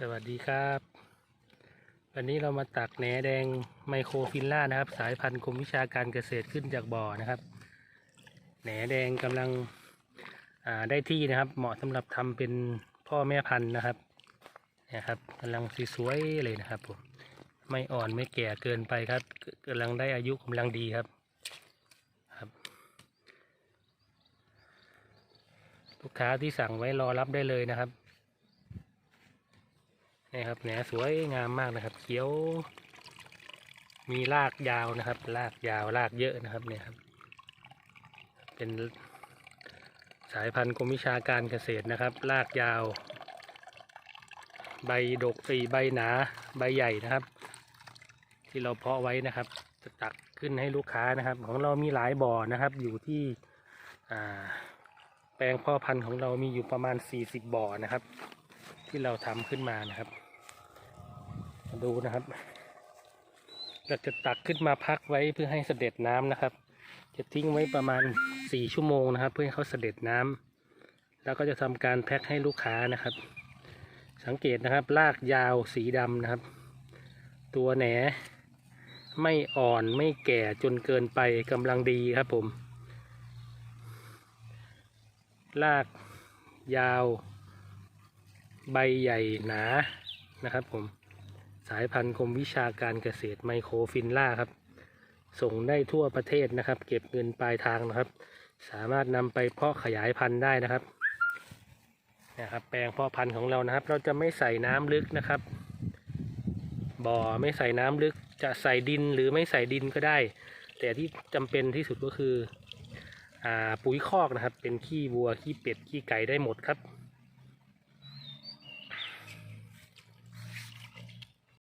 สวัสดีครับ วันนี้เรามาตักแหนแดงไมโครฟิลล่านะครับ สายพันธุ์กรมวิชาการเกษตรขึ้นจากบ่อนะครับ แหนแดงกำลังได้ที่นะครับ เหมาะสำหรับทำเป็นพ่อแม่พันธุ์นะครับนี่ยครับกำลังสวยเลยนะครับผมไม่อ่อนไม่แก่เกินไปครับกำลังได้อายุกำลังดีครับครับ ลูกค้าที่สั่งไว้รอรับได้เลยนะครับ นี่ครับแหนสวยงามมากนะครับ เขียว มีรากยาวนะครับ รากยาวรากเยอะนะครับเนี่ยครับ เป็นสายพันธุ์กรมวิชาการเกษตรนะครับ รากยาว ใบดกสีใบหนา ใบใหญ่นะครับ ที่เราเพาะไว้นะครับ จะตักขึ้นให้ลูกค้านะครับ ของเรามีหลายบ่อนะครับ อยู่ที่แปลงพ่อพันธุ์ของเรามีอยู่ประมาณ 40 บ่อนะครับ ที่เราทำขึ้นมานะครับ ดูนะครับ เราจะตักขึ้นมาพักไว้เพื่อให้เสด็จน้ำนะครับ จะทิ้งไว้ประมาณ4ชั่วโมงนะครับ เพื่อให้เขาเสด็จน้ำแล้วก็จะทำการแพ็คให้ลูกค้านะครับ สังเกตนะครับรากยาวสีดำนะครับ ตัวแหนไม่อ่อนไม่แก่จนเกินไปกำลังดีครับผมรากยาว ใบใหญ่หนานะครับผม สายพันธุ์กรมวิชาการเกษตรไมโครฟินล่าครับ ส่งได้ทั่วประเทศนะครับ เก็บเงินปลายทางนะครับ สามารถนำไปเพาะขยายพันธุ์ได้นะครับนะครับ แปลงเพาะพันธุ์ของเรานะครับ เราจะไม่ใส่น้ำลึกนะครับ บ่อไม่ใส่น้ำลึกจะใส่ดินหรือไม่ใส่ดินก็ได้ แต่ที่จำเป็นที่สุดก็คืออปุ๋ยคอกนะครับ เป็นขี้วัวขี้เป็ดขี้ไก่ได้หมดครับ